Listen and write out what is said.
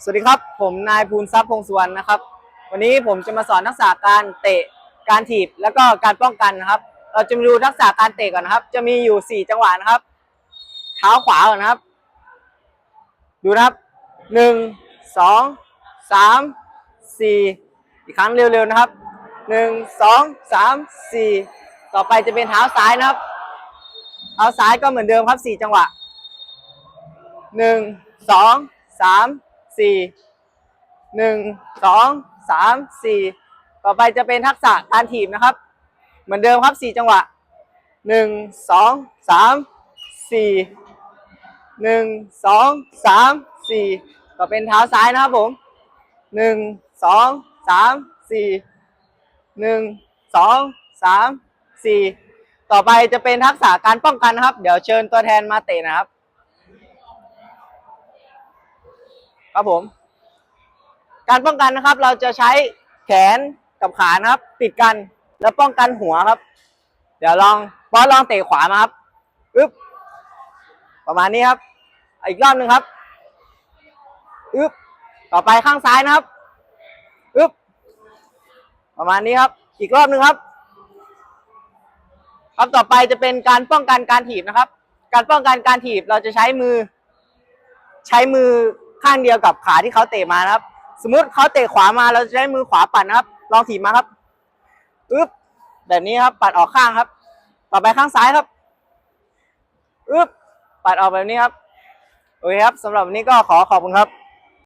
สวัสดีครับ ผมนายภูนทรัพย์พงษ์สุวรรณนะครับ วันนี้ผมจะมาสอนทักษะการเตะการถีบแล้วก็การป้องกันนะครับ เราจะมาดูทักษะการเตะก่อนนะครับ จะมีอยู่สี่จังหวะนะครับ เท้าขวาก่อนนะครับ ดูนะครับหนึ่งสองสามสี่อีกครั้งเร็วๆนะครับหนึ่งสองสามสี่ต่อไปจะเป็นเท้าซ้ายนะครับ เท้าซ้ายก็เหมือนเดิมครับสี่จังหวะหนึ่ง สี่หนึ่งสองสามสี่ต่อไปจะเป็นทักษะการถีบนะครับ เหมือนเดิมครับสี่จังหวะหนึ่งสองสามสี่หนึ่งสองสามสี่ก็เป็นเท้าซ้ายนะครับผมหนึ่งสองสามสี่หนึ่งสองสามสี่ต่อไปจะเป็นทักษะการป้องกันนะครับ เดี๋ยวเชิญตัวแทนมาเตะนะครับ ครับผม การป้องกันนะครับ เราจะใช้แขนกับขานะครับ ติดกันแล้วป้องกันหัวครับ เดี๋ยวลองบอสลองเตะขวามาครับอึ๊บประมาณนี้ครับ อีกรอบหนึ่งครับอึ๊บต่อไปข้างซ้ายนะครับอึ๊บประมาณนี้ครับ อีกรอบหนึ่งครับ ครับต่อไปจะเป็นการป้องกันการถีบนะครับ การป้องกันการถีบเราจะใช้มือ ใช้มือ ข้างเดียวกับขาที่เขาเตะมานะครับ สมมุติเขาเตะขวามาเราจะใช้มือขวาปัดนะครับ ลองถีบมาครับอึ๊บแบบนี้ครับปัดออกข้างครับ ต่อไปข้างซ้ายครับอึ๊บปัดออกแบบนี้ครับโอเคครับสำหรับวันนี้ก็ขอขอบคุณครับ